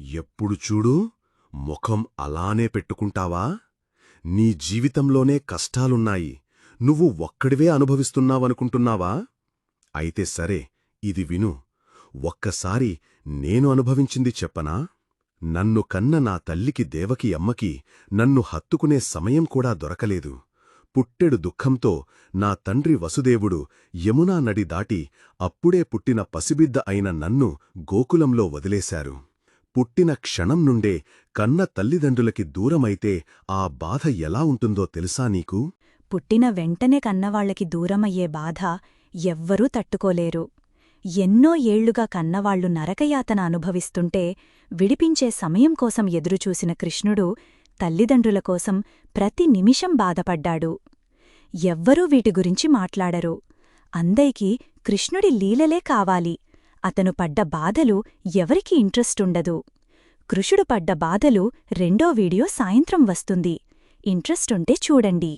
ఎప్పుడు చూడు ముఖం అలానే పెట్టుకుంటావా? నీ జీవితంలోనే కష్టాలున్నాయి. నువ్వు ఒక్కడివే అనుభవిస్తున్నావనుకుంటున్నావా? అయితే సరే ఇది విను. ఒక్కసారి నేను అనుభవించింది చెప్పనా? నన్ను కన్న నా తల్లికి దేవకి అమ్మకి నన్ను హత్తుకునే సమయం కూడా దొరకలేదు. పుట్టెడు దుఃఖంతో నా తండ్రి వసుదేవుడు యమునా నడి దాటి అప్పుడే పుట్టిన పసిబిద్ద అయిన నన్ను గోకులంలో వదిలేశారు. పుట్టిన క్షణం నుండే కన్న తల్లిదండ్రులకి దూరమైతే ఆ బాధ ఎలా ఉంటుందో తెలుసా నీకు? పుట్టిన వెంటనే కన్నవాళ్ళకి దూరమయ్యే బాధ ఎవ్వరూ తట్టుకోలేరు. ఎన్నో ఏళ్ళుగా కన్నవాళ్ళు నరకయాతన అనుభవిస్తుంటే విడిపించే సమయం కోసం ఎదురుచూసిన కృష్ణుడు తల్లిదండ్రుల కోసం ప్రతి నిమిషం బాధపడ్డాడు. ఎవ్వరూ వీటి గురించి మాట్లాడరు. అందైకి కృష్ణుడి లీలలే కావాలి. అతను పడ్డ బాధలు ఎవరికీ ఇంట్రెస్టుండదు కృషుడు పడ్డ బాధలు రెండో వీడియో సాయంత్రం వస్తుంది. ఇంట్రెస్టుంటే చూడండి.